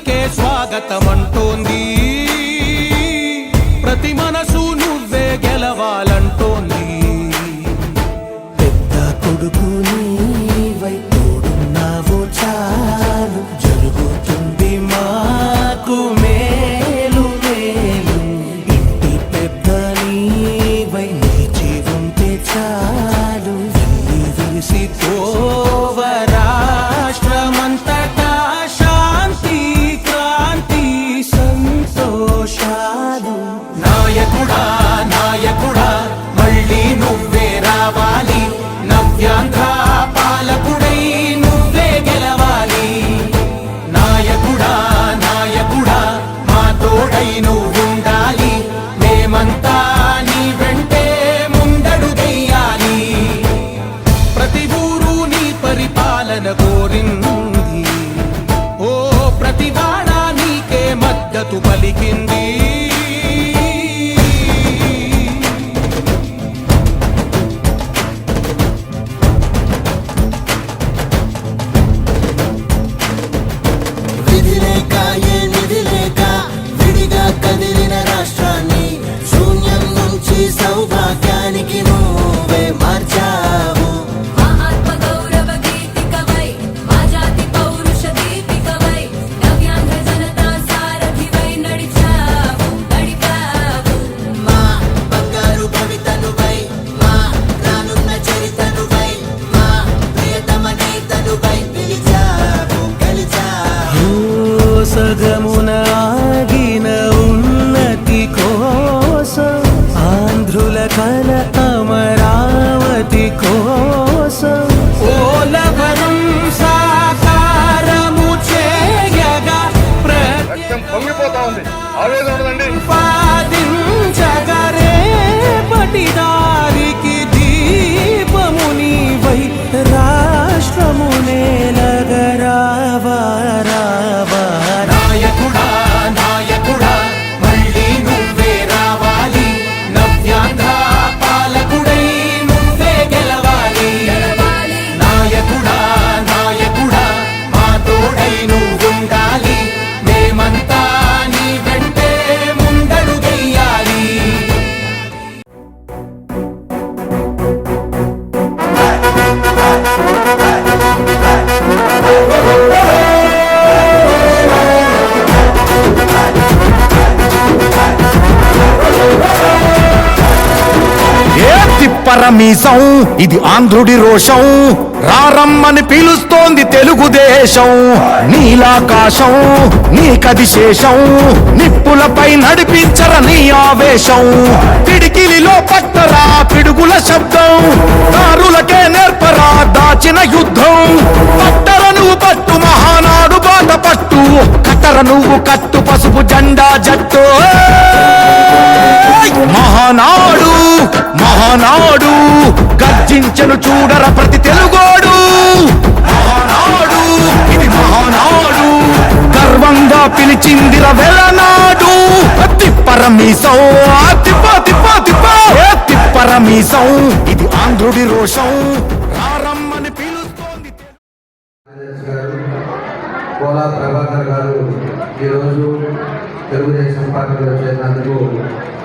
నీకే స్వాగతం అంటోంది ప్రతి మనసు నువ్వే గెలవాలంటోంది. పెద్ద కొడుకు నీవై తోడున్నావో చాలు. జరుగుతుంది మాకు మేలు మేలు. ఇంటి పెద్ద నీవై నీ జీవంతే చాలు. వెళ్ళి విరిసి మీసం ఇది ఆంధ్రుడి రోషం. రారమ్మని పిలుస్తోంది తెలుగుదేశం. నీలాకాశం నీకది శేషం నిప్పులపై నడిపించర నీ ఆవేశం. పిడికిలిలో పట్టరా పిడుగుల శబ్దం దారులకే నేర్పరా దాచిన యుద్ధం. పట్టర నువ్వు పట్టు మహానాడు బాట పట్టు కట్టర నువ్వు కట్టు పసుపు జెండా జట్టు. మహానాడు మహానాడు గర్జించను చూడర ప్రతి తెలుగోడు. మహానాడు ఇది మహానాడు గర్వంగా పిలిచిందిర వెలనాడు అతి ఆ తిప్ప తిప్ప ఏ తిప్పరమీసం ఇది ఆంధ్రుడి రోషం. రారమ్మని పిలుస్తోంది కోలా ప్రభాకర్ గారు ఈరోజు తెలుగుదేశం పార్టీలో చేరినందుకు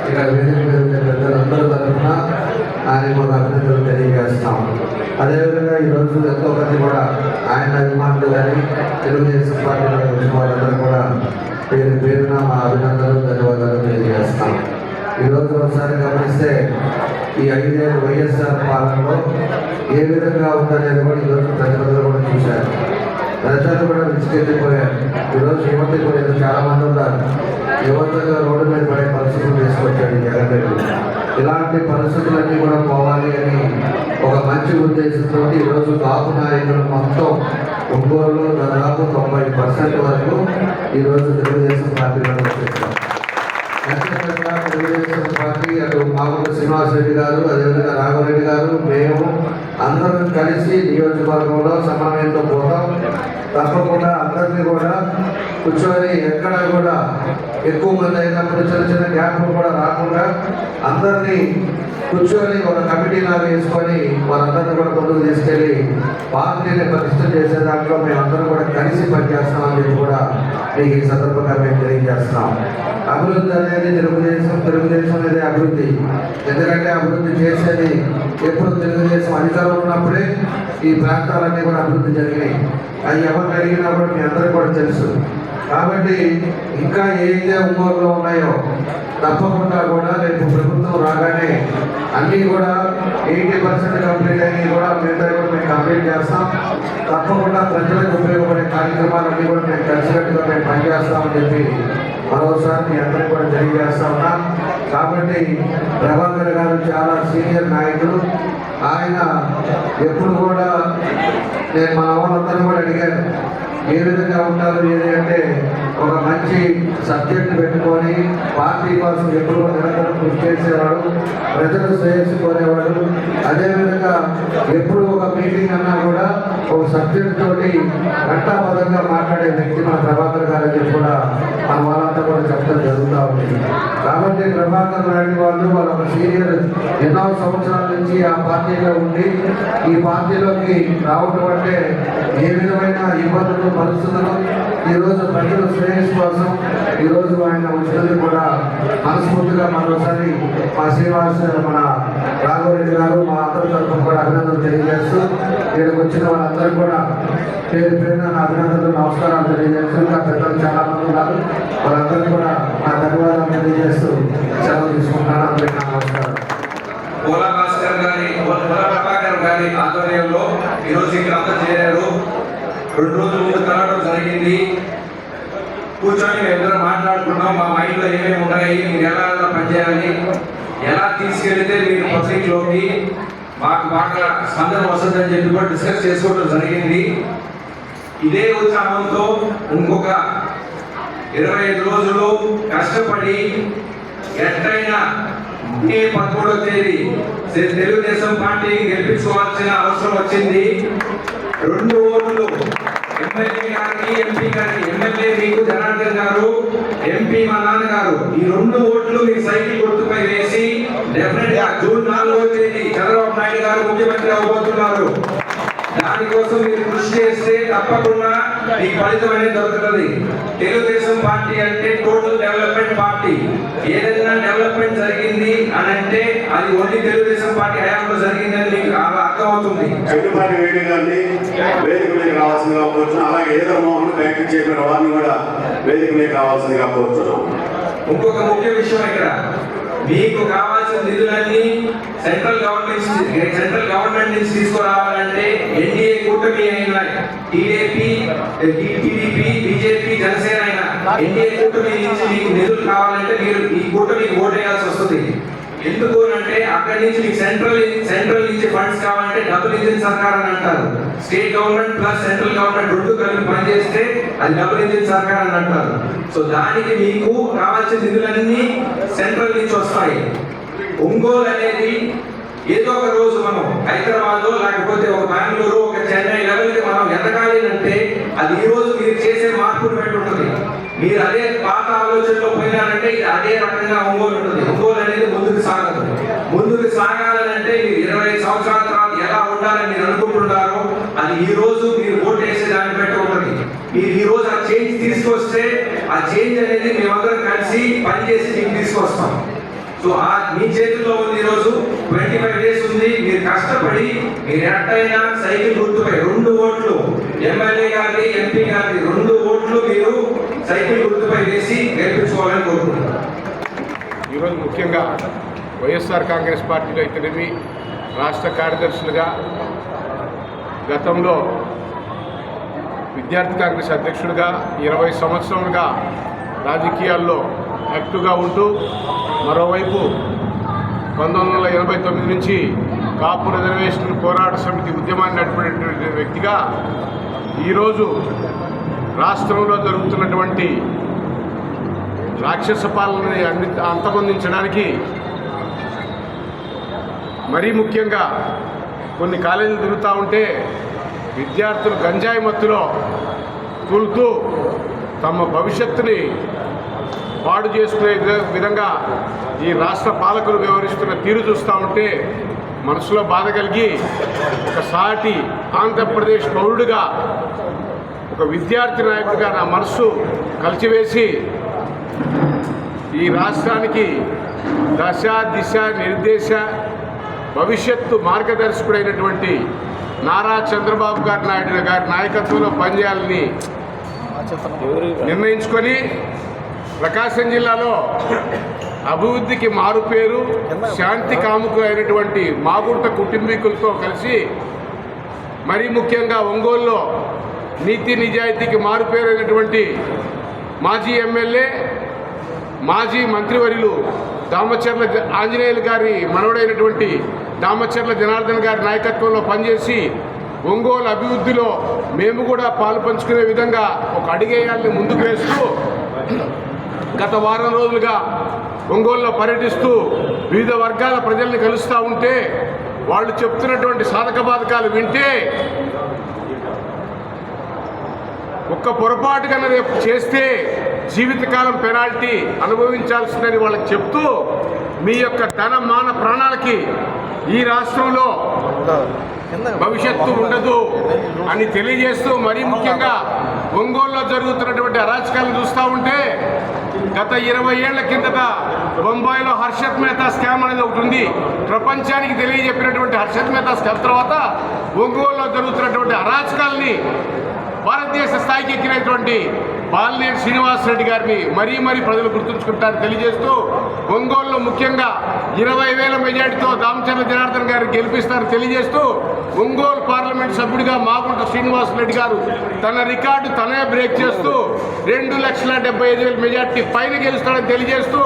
ఇక్కడ వేదిక పెద్దలందరూ తరఫున ఆయన మాకు అభినందనలు తెలియజేస్తాం అదేవిధంగా ఈరోజు ఎంతో మంది కూడా ఆయన అభిమానులు కానీ తెలుగుదేశం పార్టీలో వచ్చిన వాళ్ళందరూ కూడా పేరు పేరున మా అభినందనలు ధన్యవాదాలు తెలియజేస్తాం ఈరోజు ఒకసారి గమనిస్తే ఈ ఐదేళ్ళు వైఎస్ఆర్ పాలనలో ఏ విధంగా ఉందనేది కూడా ఈరోజు ప్రజలందరూ కూడా చూశారు. ప్రజలు కూడా విసిగెత్తిపోయారు. ఈరోజు యువత కూడా చాలా మంది ఉన్నారు. యువతగా రోడ్డు మీద పడే పరిస్థితులు తీసుకొచ్చాడు జగన్ రెడ్డి. ఇలాంటి పరిస్థితులన్నీ కూడా పోవాలి అని ఒక మంచి ఉద్దేశంతో ఈరోజు కాపు నాయకులు మొత్తం ఒంగోలులో దాదాపు తొంభై పర్సెంట్ వరకు ఈరోజు తెలుగుదేశం పార్టీలో వచ్చేసారు ఖచ్చితంగా తెలుగుదేశం పార్టీ అటు మామూలు శ్రీనివాస్ రెడ్డి గారు అదేవిధంగా రాఘవరెడ్డి గారు మేము అందరం కలిసి నియోజకవర్గంలో సమన్వయంతో పోతాం. తప్పకుండా అందరినీ కూడా కూర్చొని ఎక్కడ కూడా ఎక్కువ మంది అయినప్పుడు చిన్న చిన్న గ్యాప్లు కూడా రాకుండా అందరినీ కూర్చొని ఒక కమిటీ లాగా వేసుకొని వారందరినీ కూడా ముందుకు తీసుకెళ్ళి పార్టీని ప్రతిష్ట చేసే దాంట్లో మేమందరం కూడా కలిసి పనిచేస్తామని చెప్పి కూడా మీకు ఈ సందర్భంగా మేము తెలియజేస్తున్నాం. అభివృద్ధి అనేది తెలుగుదేశం తెలుగుదేశం అనేది అభివృద్ధి. ఎందుకంటే అభివృద్ధి చేసేది ఎప్పుడు తెలుగుదేశం పరిసరం ఉన్నప్పుడే ఈ ప్రాంతాలన్నీ కూడా అభివృద్ధి జరిగినాయి. అది ఎవరు అడిగినా కూడా మీ అందరికీ కూడా తెలుసు. కాబట్టి ఇంకా ఏదైతే ఉమ్మూరులో ఉన్నాయో తప్పకుండా కూడా రేపు ప్రభుత్వం రాగానే అన్నీ కూడా ఎయిటీ పర్సెంట్ కంప్లీట్ అయినవి కూడా మిగతా కూడా మేము కంప్లీట్ చేస్తాం. తప్పకుండా ప్రజలకు ఉపయోగపడే కార్యక్రమాలన్నీ కూడా మేము కలిసికట్టుగా మేము పనిచేస్తామని చెప్పి మరోసారి మీ అందరికీ కూడా తెలియజేస్తా ఉన్నాం. కాబట్టి ప్రభాకర్ గారు చాలా సీనియర్ నాయకులు. ఆయన ఎప్పుడు కూడా నేను మా వాళ్ళందరూ కూడా అడిగాను ఏ విధంగా ఉంటారు ఏది అంటే ఒక మంచి సబ్జెక్ట్ పెట్టుకొని పార్టీ కోసం ఎప్పుడు నిరంతరం కృషి చేసేవాడు ప్రజలు శ్రేయస్సు కోరేవాడు. అదేవిధంగా ఎప్పుడు ఒక మీటింగ్ అన్నా కూడా ఒక సబ్జెక్ట్ తోటి ఘంటాపదంగా మాట్లాడే వ్యక్తి మన ప్రభాకర్ గారు అని కూడా మన వాళ్ళంతా కూడా చెప్పడం జరుగుతూ ఉంది. కాబట్టి ప్రభాకర్ నాయుడు వాళ్ళు వాళ్ళ ఒక సీనియర్ ఎన్నో సంవత్సరాల నుంచి ఆ పార్టీలో ఉండి ఈ పార్టీలోకి రావడం అంటే ఏ విధమైన ఇబ్బందులు పరిస్థితులు ఈరోజు ప్రజల శ్రేయస్ కోసం ఈరోజు ఆయన వచ్చినది కూడా మనస్ఫూర్తిగా మరోసారి మా శ్రీనివాస్ మన రాఘవరెడ్డి గారు మా అందరి తరఫున కూడా అభినందనలు తెలియజేస్తూ ఇక్కడికి వచ్చిన వాళ్ళందరూ కూడా పేరు పేరున నా అభినందనలు నమస్కారాలు తెలియజేస్తూ నా పెద్దలు చాలా మంది ఉన్నారు. వాళ్ళందరికీ కూడా నా ధన్యవాదాలు తెలియజేస్తూ సెలవు తీసుకుంటాను అందరికీ నమస్కారం పోలా భాస్కర్ గారి పోలా ప్రభాకర్ గారి ఆధ్వర్యంలో ఈరోజు ఇక్కడ అంతా చేరారు. రెండు రోజుల ముందు కలవడం జరిగింది. కూర్చొని మేమిద్దరం మాట్లాడుకున్నాం. మా మైండ్లో ఏమేమి ఉన్నాయి మీరు ఎలా పనిచేయాలి ఎలా తీసుకెళ్తే మీరు పబ్లిక్లోకి మాకు బాగా స్పందన వస్తుందని చెప్పి కూడా డిస్కస్ చేసుకోవడం జరిగింది. ఇదే ఉత్సాహంతో ఇంకొక ఇరవై ఐదు రోజులు కష్టపడి ఎట్టయినా మే పదమూడవ తేదీ తెలుగుదేశం పార్టీ గెలిపించుకోవాల్సిన అవసరం వచ్చింది. రెండు ఓట్లు ఎమ్మెల్యే గారికి ఎంపీ గారికి ఎమ్మెల్యే మీకు జనార్దన్ గారు ఎంపీ మా నాన్నగారు ఈ రెండు ఓట్లు మీ సైకిల్ గుర్తుపై వేసి డెఫినెట్గా జూన్ నాలుగో తేదీ చంద్రబాబు నాయుడు గారు ముఖ్యమంత్రి అవబోతున్నారు. దానికోసం మీరు కృషి చేస్తే తప్పకుండా మీకు ఫలితం అనేది దొరుకుతుంది. తెలుగుదేశం పార్టీ అంటే టోటల్ డెవలప్మెంట్ పార్టీ ఏదైనా డెవలప్మెంట్ జరిగింది అని అంటే అది ఓన్లీ తెలుగుదేశం పార్టీ హయాంలో జరిగిందని మీకు అర్థమవుతుంది. చెట్టుపాటి వేడి గారిని వేదిక మీద రావాల్సిందిగా కోరుతున్నాం. అలాగే ఏదో మోహన్ బ్యాంకు చెప్పిన వారిని కూడా వేదిక మీద రావాల్సిందిగా కోరుతున్నాం. ఇంకొక ముఖ్య విషయం ఇక్కడ. మీకు కావాల్సిన నిధులన్నీ సెంట్రల్ గవర్నమెంట్ సెంట్రల్ గవర్నమెంట్ నుంచి తీసుకురావాలంటే ఎన్డీఏ కూటమి అయిన టీడీపీ టీడీపీ బీజేపీ జనసేన అయినా ఎన్డీఏ కూటమి నుంచి మీకు నిధులు కావాలంటే మీరు ఈ కూటమికి ఓటేయాల్సి వస్తుంది. ఎందుకు అంటే అక్కడి నుంచి మీకు సెంట్రల్ సెంట్రల్ నుంచి ఫండ్స్ కావాలంటే డబుల్ ఇంజిన్ సర్కార్ అని అంటారు. State government plus central government రెండు కలిపి పనిచేస్తే అది డబుల్ ఇంజిన్ సర్కార్ అని అంటారు. సో దానికి మీకు కావాల్సిన నిధులన్నీ సెంట్రల్ నుంచి వస్తాయి. ఒంగోలు అనేది ఏదో ఒక రోజు మనం హైదరాబాద్ లేకపోతే ఒక బెంగళూరు ఒక చెన్నై లెవెల్కి మనం ఎదగాలి అంటే అది ఈ రోజు మీరు చేసే మార్పును బట్టి ఉంటుంది. మీరు అదే పాత ఆలోచనలో పోయినారంటే ఇది అదే రకంగా ఒంగోలు ఉంటుంది. ఒంగోలు అనేది ముందుకు సాగదు. ముందుకు సాగాలంటే మీరు ఇరవై సంవత్సరాల తర్వాత ఎలా ఉండాలని మీరు అనుకుంటున్నారో అది ఈ రోజు మీరు ఓటు వేసే దాన్ని బట్టి ఉంటుంది. మీరు ఈ రోజు ఆ చేంజ్ తీసుకొస్తే ఆ చేంజ్ అనేది మేమందరం కలిసి పనిచేసి మీకు తీసుకొస్తాం. సో ఆ మీ చేతుల్లో ఉంది ఈరోజు. ట్వంటీ ఫైవ్ డేస్ ఉంది. మీరు కష్టపడి మీరు ఎట్టయినా సైకిల్ గుర్తుపై రెండు ఓట్లు ఎమ్మెల్యే గారి ఎంపీ గారి రెండు ఓట్లు మీరు సైకిల్ గుర్తుపై వేసి గెలిపించుకోవాలని కోరుకుంటున్నారు ఈరోజు ముఖ్యంగా వైఎస్ఆర్ కాంగ్రెస్ పార్టీలో అయితేనేమి రాష్ట్ర కార్యదర్శులుగా గతంలో విద్యార్థి కాంగ్రెస్ అధ్యక్షుడిగా ఇరవై సంవత్సరాలుగా రాజకీయాల్లో యాక్టివ్గా ఉంటూ మరోవైపు పంతొమ్మిది వందల ఎనభై తొమ్మిది నుంచి కాపు రిజర్వేషన్ పోరాట సమితి ఉద్యమాన్ని నడిపినటువంటి వ్యక్తిగా ఈరోజు రాష్ట్రంలో జరుగుతున్నటువంటి రాక్షస పాలనని అన్ని అంతమొందించడానికి మరీ ముఖ్యంగా కొన్ని కాలేజీలు తిరుగుతూ ఉంటే విద్యార్థులు గంజాయి మత్తులో తూలుతూ తమ భవిష్యత్తుని పాడు చేసుకునే విధంగా ఈ రాష్ట్ర పాలకులు వ్యవహరిస్తున్న తీరు చూస్తూ ఉంటే మనసులో బాధ కలిగి ఒక సాటి ఆంధ్రప్రదేశ్ పౌరుడిగా ఒక విద్యార్థి నాయకుడిగా నా మనస్సు కలిచివేసి ఈ రాష్ట్రానికి దశ దిశ నిర్దేశ భవిష్యత్తు మార్గదర్శకుడైనటువంటి నారా చంద్రబాబు గారి నాయుడు గారి నాయకత్వంలో పనిచేయాలని నిర్ణయించుకొని ప్రకాశం జిల్లాలో అభివృద్ధికి మారుపేరు శాంతి కాముకు అయినటువంటి మాగుంట కుటుంబీకులతో కలిసి మరీ ముఖ్యంగా ఒంగోలులో నీతి నిజాయితీకి మారుపేరైనటువంటి మాజీ ఎమ్మెల్యే మాజీ మంత్రివర్యులు దామచర్ల జ- ఆంజనేయులు గారి మనవడైనటువంటి దామచర్ల జనార్దన్ గారి నాయకత్వంలో పనిచేసి ఒంగోలు అభివృద్ధిలో మేము కూడా పాలు పంచుకునే విధంగా ఒక అడిగేయాలని ముందుకు వేస్తూ గత వారం రోజులుగా ఒంగోలులో పర్యటిస్తూ వివిధ వర్గాల ప్రజల్ని కలుస్తూ ఉంటే వాళ్ళు చెప్తున్నటువంటి సాధక బాధకాలు వింటే ఒక్క పొరపాటు కన్నా రేపు చేస్తే జీవితకాలం పెనాల్టీ అనుభవించాల్సిందని వాళ్ళకి చెప్తూ మీ యొక్క ధన మాన ప్రాణాలకి ఈ రాష్ట్రంలో భవిష్యత్తు ఉండదు అని తెలియజేస్తూ మరీ ముఖ్యంగా ఒంగోలులో జరుగుతున్నటువంటి అరాచకాలను చూస్తూ ఉంటే గత ఇరవై ఏళ్ళ కిందట బొంబాయిలో హర్షత్ మెహతా స్కామ్ అనేది ఒకటి ఉంది. ప్రపంచానికి తెలియజెప్పినటువంటి హర్షత్ మెహతా స్కామ్ తర్వాత ఒంగోలులో జరుగుతున్నటువంటి అరాచకాల్ని భారతదేశ స్థాయికి ఎక్కినటువంటి బాలినేని శ్రీనివాసరెడ్డి గారిని మరీ మరీ ప్రజలు గుర్తుంచుకుంటారని తెలియజేస్తూ ఒంగోలులో ముఖ్యంగా ఇరవై వేల మెజార్టీతో దామచర్ల జనార్దన్ గారిని గెలిపిస్తారని తెలియజేస్తూ ఒంగోలు పార్లమెంట్ సభ్యుడిగా మాగుంట శ్రీనివాసరెడ్డి గారు తన రికార్డు తనే బ్రేక్ చేస్తూ రెండు లక్షల డెబ్బై ఐదు వేల మెజార్టీ పైన గెలుస్తాడని తెలియజేస్తూ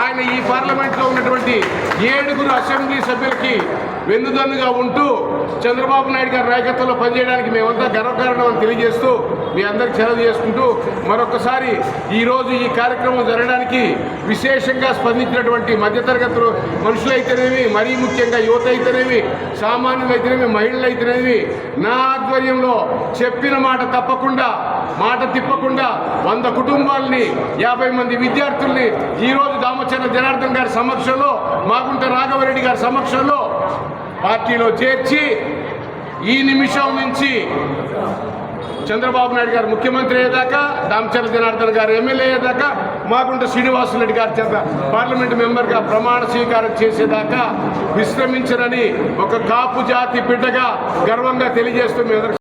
ఆయన ఈ పార్లమెంట్లో ఉన్నటువంటి ఏడుగురు అసెంబ్లీ సభ్యులకి వెన్నుదన్నుగా ఉంటూ చంద్రబాబు నాయుడు గారి నాయకత్వంలో పనిచేయడానికి మేమంతా గర్వకారణం అని తెలియజేస్తూ మీ అందరికి సెలవు చేసుకుంటూ మరొకసారి ఈరోజు ఈ కార్యక్రమం జరగడానికి విశేషంగా స్పందించినటువంటి మధ్యతరగతులు మనుషులైతేనేమి మరీ ముఖ్యంగా యువత అయితేనేమి సామాన్యులైతేనేమి మహిళలు అయితేనేమి నా ఆధ్వర్యంలో చెప్పిన మాట తప్పకుండా మాట తిప్పకుండా వంద కుటుంబాలని యాభై మంది విద్యార్థుల్ని ఈరోజు దామచంద్ర జనార్దన్ గారి సమక్షంలో మాగుంట రాఘవరెడ్డి గారి సమక్షంలో పార్టీలో చేర్చి ఈ నిమిషం నుంచి చంద్రబాబు నాయుడు గారు ముఖ్యమంత్రి అయ్యేదాకా దామచర్ల జనార్దన్ గారు ఎమ్మెల్యే అయ్యేదాకా మాగుంట శ్రీనివాసరెడ్డి గారి చేత పార్లమెంటు మెంబర్గా ప్రమాణ స్వీకారం చేసేదాకా విశ్రమించరని ఒక కాపు జాతి బిడ్డగా గర్వంగా తెలియజేస్తూ మీ